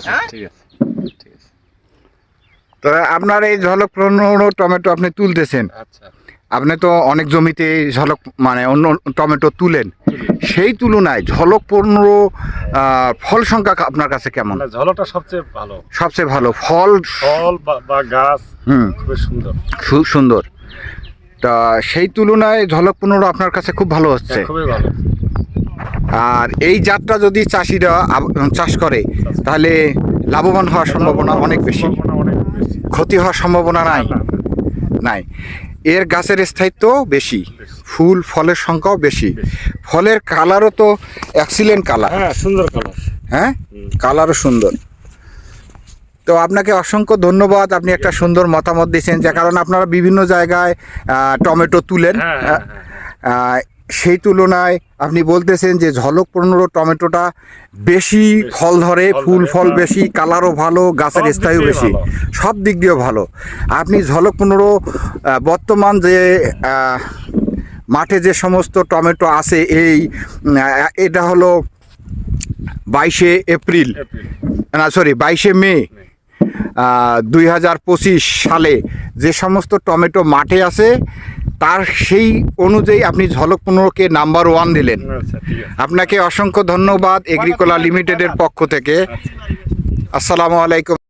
ঠিক আছে ঠিক আছে। তো আপনার এই ঝলক পনেরো টমেটো আপনি তুলতেছেন। আচ্ছা। আপনি তো অনেক জমিতে ঝলক মানে অন্য টমেটো তুলেন। সেই তুলনায় ঝলক পনেরো ফল সংখ্যা আপনার কাছে কেমন? মানে ঝলকটা সবচেয়ে ভালো। সবচেয়ে ভালো। ফল ফল বা- গাছ হুম। খুবই সুন্দর। সু- সুন্দর। তা সেই তুলনায় ঝলক পনেরো আপনার কাছে খুব ভালো হচ্ছে। খুবই ভালো। আর এই জাতটা যদি চাষিরা চাষ করে তাহলে লাভবান হওয়ার সম্ভাবনা অনেক বেশি। ক্ষতি হওয়ার সম্ভাবনা নাই? নাই। এর গাছের স্থায়িত্ব বেশি। ফুল ফলের সংখ্যাও বেশি। ফলের কালারও তো এক্সিলেন্ট কালার হ্যাঁ সুন্দর কালার হ্যাঁ? কালারও সুন্দর। তো আপনাকে অসংখ্য ধন্যবাদ। আপনি একটা সুন্দর মতামত দিয়েছেন যে কারণ আপনারা বিভিন্ন জায়গায় টমেটো তুলেন। হ্যাঁ হ্যাঁ। আহ, সেই তুলনায় আপনি বলতেছেন যে ঝলক পনেরো টমেটোটা বেশি ফল ধরে ফুল ফল হ্যাঁ। বেশি কালারও ভালো গাছের স্থায়ু বেশি। সব দিক দিয়েও ভালো। আপনি ঝলক পনেরো বর্তমান যে মাঠে যে সমস্ত টমেটো আছে এই এটা হলো বাইশে এপ্রিল। এপ্রিল। না সরি বাইশে মে দুই হাজার পঁচিশ সালে যে সমস্ত টমেটো মাঠে আছে তার সেই অনুযায়ী আপনি ঝলক পনেরোকে নাম্বার ওয়ান দিলেন। আচ্ছা আপনাকে অসংখ্য ধন্যবাদ এগ্রিকোলা লিমিটেডের পক্ষ থেকে। আসসালামু আলাইকুম।